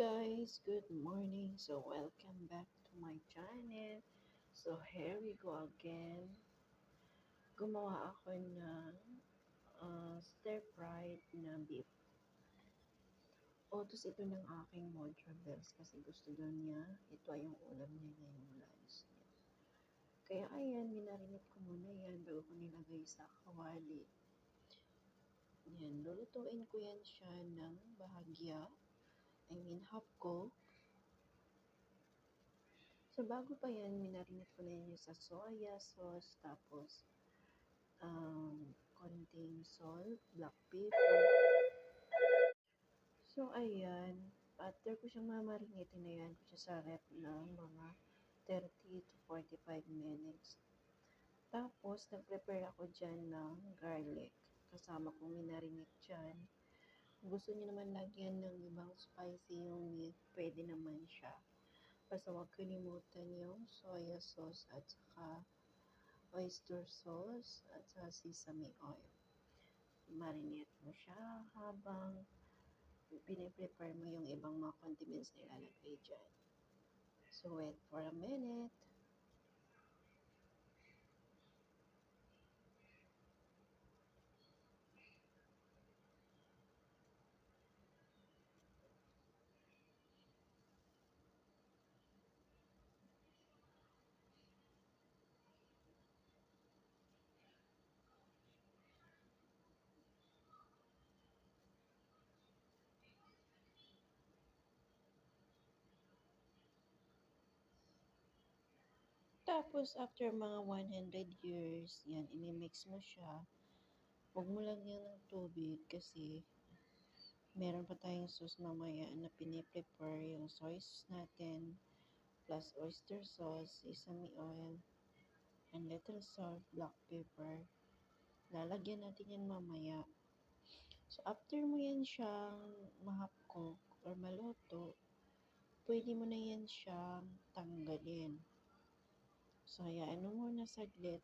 guys, good morning. So welcome back to my channel. So here we go again. Gumawa ako ng uh, stir fried na beef. Otos ito ng aking mod travels kasi gusto daw niya. Ito ay yung ulam niya ngayong lunch niya. Kaya ayan, minarinate ko muna yan bago ko nilagay sa kawali. Yan, lulutuin ko yan siya ng bahagya. I mean, half cook. So, bago pa yan, minarinate ko na yan sa soya sauce, tapos, um, konting salt, black pepper. So, ayan, after ko siyang mamarinate, na yan ko siya sa rep ng mga 30 to 45 minutes. Tapos, nag-prepare ako dyan ng garlic. Kasama kong minarinate dyan gusto niyo naman lagyan ng ibang spicy yung meat, pwede naman siya. Basta huwag kalimutan yung soya sauce at saka oyster sauce at saka sesame oil. Marinate mo siya habang piniprepare mo yung ibang mga condiments na ilalagay dyan. So, wait for a minute. Tapos, after mga 100 years, yan, imimix mo siya. Huwag mo lang yan ng tubig kasi meron pa tayong sauce mamaya na piniprepare yung soy sauce natin plus oyster sauce, sesame oil, and little salt, black pepper. Lalagyan natin yan mamaya. So, after mo yan siyang mahapkok or maluto, pwede mo na yan siyang tanggalin. So, hayaan mo muna saglit.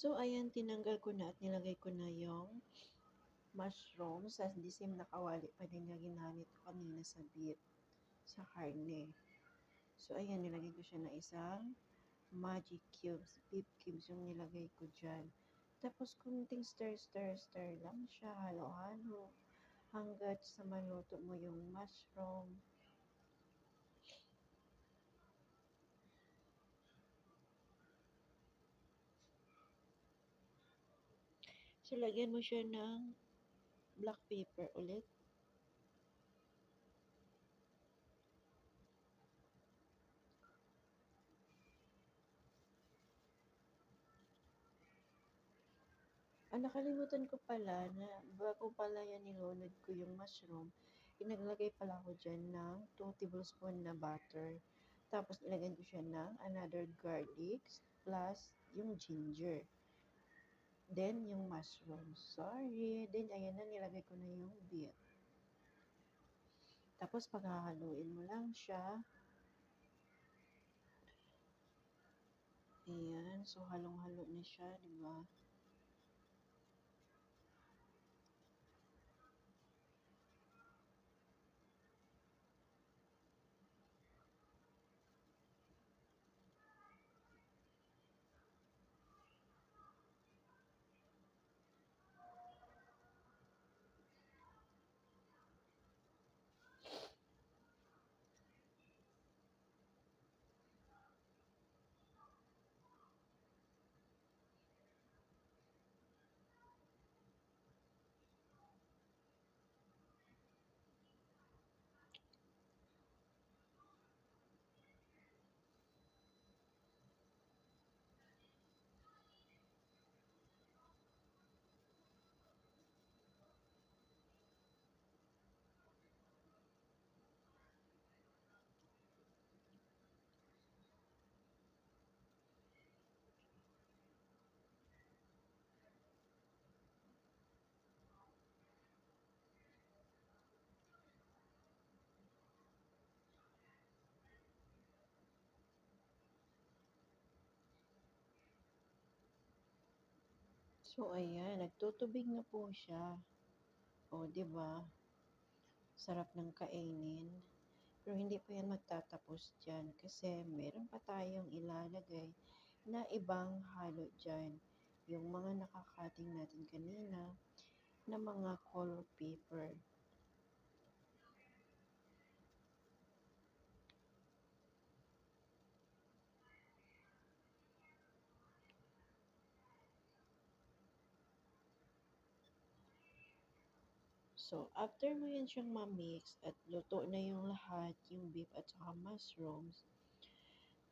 So, ayan, tinanggal ko na at nilagay ko na yung mushroom sa the same nakawali pa din na ginamit kanina sa beef, sa karne. So, ayan, nilagay ko siya na isang magic cubes, beef cubes yung nilagay ko dyan. Tapos, kunting stir, stir, stir lang siya, halo-halo, hanggat sa maluto mo yung mushroom, So, lagyan mo siya ng black pepper ulit. Ah, nakalimutan ko pala na bago pala yan nilunod ko yung mushroom, inaglagay pala ako dyan ng 2 tablespoon na butter. Tapos, ilagyan ko siya ng another garlic plus yung ginger. Then, yung mushroom. Sorry. Then, ayan na, nilagay ko na yung beef. Tapos, paghahaluin mo lang siya. Ayan. So, halong-halo na siya, di ba? So, ayan, nagtutubig na po siya. O, ba? Sarap ng kainin. Pero hindi pa yan magtatapos dyan kasi meron pa tayong ilalagay na ibang halo dyan. Yung mga nakakating natin kanina na mga color paper. So, after mo yan siyang ma-mix at luto na yung lahat, yung beef at saka mushrooms,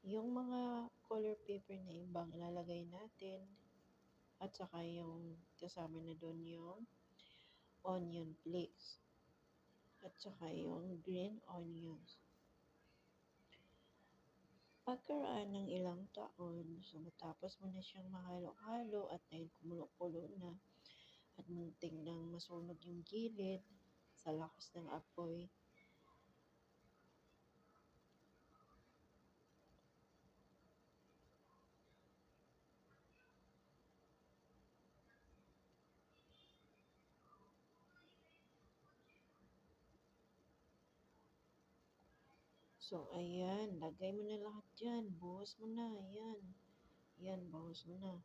yung mga color paper na ibang ilalagay natin at saka yung kasama na doon yung onion flakes at saka yung green onions. Pagkaraan ng ilang taon, so matapos mo na siyang mahalo-halo at dahil kumulo-kulo na at munting nang masunog yung gilid sa lakas ng apoy, So, ayan, lagay mo na lahat dyan. Buhos mo na, ayan. Ayan, buhos mo na.